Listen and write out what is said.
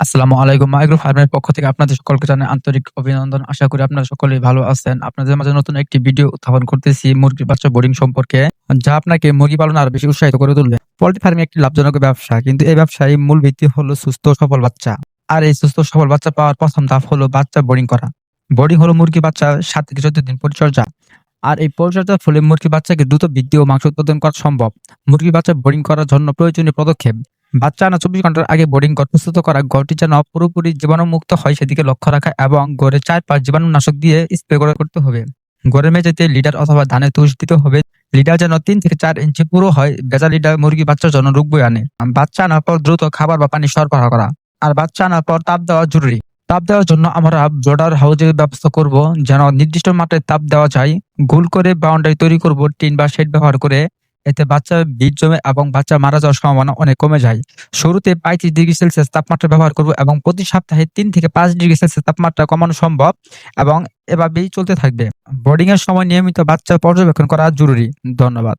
আসসালামু আলাইকুম মাইক্রো ফার্মের পক্ষ থেকে আপনাদের সকলকে জানাই আন্তরিক অভিনন্দন। আশা করি আপনারা সকলেই ভালো আছেন। আপনাদের মাঝে নতুন একটি ভিডিও উত্থাপন করতেছি মুরগির বাচ্চা বোর্ডিং সম্পর্কে, যা আপনাকে মুরগি পালন আরও বেশি উৎসাহিত করে তুলবে। পোল্ট্রি ফার্মিং একটি লাভজনক ব্যবসা, কিন্তু এই ব্যবসায় মূল ভিত্তি হলো সুস্থ সফল বাচ্চা। আর এই সুস্থ সফল বাচ্চা পাওয়ার প্রথম ধাপ হলো বাচ্চা বোর্ডিং করা। বোর্ডিং হলো মুরগি বাচ্চা সাত থেকে চোদ্দ দিন পরিচর্যা। আর এই পরিচর্যার ফলে মুরগি বাচ্চাকে দ্রুত বৃদ্ধি ও মাংস উৎপাদন করা সম্ভব। মুরগি বাচ্চা বোর্ডিং করার জন্য প্রয়োজনীয় পদক্ষেপ। বাচ্চা আনা চব্বিশ ঘণ্টার আগে বোর্ডিং ঘর প্রস্তুত করা ঘরটি যেন পুরোপুরি জীবাণুমুক্ত হয় সেদিকে লক্ষ্য রাখা এবং ঘরের চারপাশ জীবাণুনাশক দিয়ে স্প্রে করে করতে হবে। ঘরের মেঝেতে লিডার অথবা ধানের তুষ দিতে হবে। লিডার যেন তিন থেকে চার ইঞ্চি পুরো হয় বেজা লিডার মুরগি বাচ্চার জন্য রোগ বয়ে আনে। বাচ্চা আনার পর দ্রুত খাবার বা পানি সরবরাহ করা। আর বাচ্চা আনার পর তাপ দেওয়া জরুরি। তাপ দেওয়ার জন্য আমরা ব্রডার হাউজের ব্যবস্থা করব, যেন নির্দিষ্ট মাত্রায় তাপ দেওয়া যায়। গোল করে বাউন্ডারি তৈরি করব, টিন বা শেড ব্যবহার করে। এতে বাচ্চা বীজ জমে এবং বাচ্চা মারা যাওয়ার সম্ভাবনা অনেক কমে যায়। শুরুতে পঁয়ত্রিশ ডিগ্রি সেলসিয়াস তাপমাত্রা ব্যবহার করব এবং প্রতি সপ্তাহে তিন থেকে পাঁচ ডিগ্রি সেলসিয়াস তাপমাত্রা কমানো সম্ভব এবং এভাবেই চলতে থাকবে। বোর্ডিং এর সময় নিয়মিত বাচ্চা পর্যবেক্ষণ করা জরুরি। ধন্যবাদ।